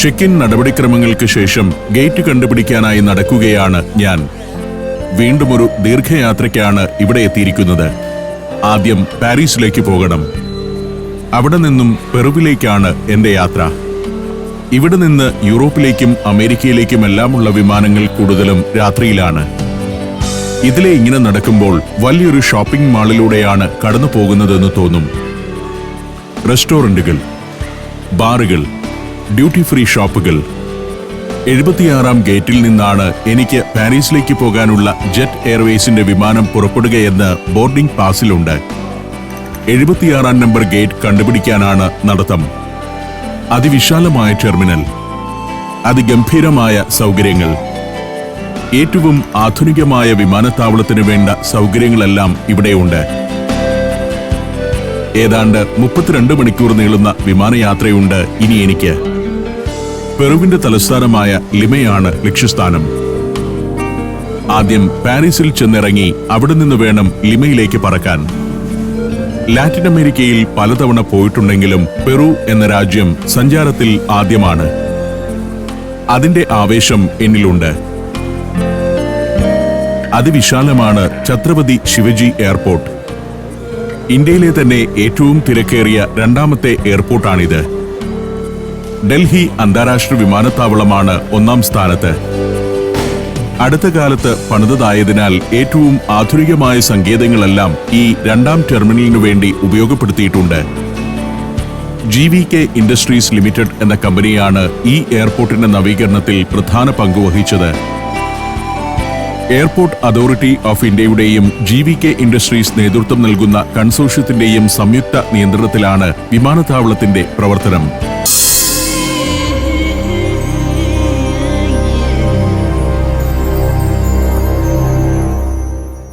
Check in നടപടിക്രമങ്ങൾക്ക് ശേഷം gate കണ്ടുപിടിക്കാനായി നടക്കുകയാണ് ഞാൻ. വീണ്ടും ഒരു ദീർഘയാത്രയ്ക്കാണ് ഇവിടെ എത്തിയിരിക്കുന്നത്. ആദ്യം പാരീസിലേക്ക് പോകണം. അവിടെ നിന്നും പെറുവിലേക്കാണ് എന്റെ യാത്ര. ഇവിടെ നിന്ന് യൂറോപ്പിലേക്കും അമേരിക്കയിലേക്കുമെല്ലാമുള്ള വിമാനങ്ങൾ കൂടുതലും രാത്രിയിലാണ്. ഇതിലെ ഇങ്ങനെ നടക്കുമ്പോൾ വലിയൊരു ഷോപ്പിംഗ് മാളിലൂടെയാണ് കടന്നു പോകുന്നതെന്ന് തോന്നും. റെസ്റ്റോറന്റുകൾ ബാറുകൾ ഡ്യൂട്ടി ഫ്രീ ഷോപ്പുകൾ. എഴുപത്തിയാറാം ഗേറ്റിൽ നിന്നാണ് എനിക്ക് പാരീസിലേക്ക് പോകാനുള്ള ജെറ്റ് എയർവേസിന്റെ വിമാനം പുറപ്പെടുകയെന്ന് ബോർഡിംഗ് പാസിലുണ്ട്. എഴുപത്തിയാറാം നമ്പർ ഗേറ്റ് കണ്ടുപിടിക്കാനാണ് നടത്തം. അതിവിശാലമായ ടെർമിനൽ. അതിഗംഭീരമായ സൗകര്യങ്ങൾ. ഏറ്റവും ആധുനികമായ വിമാനത്താവളത്തിന് വേണ്ട സൗകര്യങ്ങളെല്ലാം ഇവിടെയുണ്ട്. ഏതാണ്ട് മുപ്പത്തിരണ്ട് മണിക്കൂർ നീളുന്ന വിമാനയാത്രയുണ്ട് ഇനി എനിക്ക്. പെറുവിന്റെ തലസ്ഥാനമായ ലിമയാണ് ലക്ഷ്യസ്ഥാനം. ആദ്യം പാരീസിൽ ചെന്നിറങ്ങി അവിടെ നിന്ന് വേണം ലിമയിലേക്ക് പറക്കാൻ. ലാറ്റിൻ അമേരിക്കയിൽ പലതവണ പോയിട്ടുണ്ടെങ്കിലും പെറു എന്ന രാജ്യം സഞ്ചാരത്തിൽ ആദ്യമാണ്. അതിന്റെ ആവേശം എന്നിലുണ്ട്. അതിവിശാലമാണ് ഛത്രപതി ശിവജി എയർപോർട്ട്. ഇന്ത്യയിലെ തന്നെ ഏറ്റവും തിരക്കേറിയ രണ്ടാമത്തെ എയർപോർട്ടാണിത്. ഡൽഹി അന്താരാഷ്ട്ര വിമാനത്താവളമാണ് ഒന്നാം സ്ഥാനത്ത്. അടുത്ത കാലത്ത് പണിതതായതിനാൽ ഏറ്റവും ആധുനികമായ സങ്കേതങ്ങളെല്ലാം ഈ രണ്ടാം ടെർമിനലിനു വേണ്ടി ഉപയോഗപ്പെടുത്തിയിട്ടുണ്ട്. G V K industries limited എന്ന കമ്പനിയാണ് ഈ എയർപോർട്ടിന്റെ നവീകരണത്തിൽ പ്രധാന പങ്കുവഹിച്ചത് എയർപോർട്ട് അതോറിറ്റി ഓഫ് ഇന്ത്യയുടെയും ജി വി കെ ഇൻഡസ്ട്രീസ് നേതൃത്വം നൽകുന്ന കൺസോഷ്യത്തിന്റെയും സംയുക്ത നിയന്ത്രണത്തിലാണ് വിമാനത്താവളത്തിന്റെ പ്രവർത്തനം.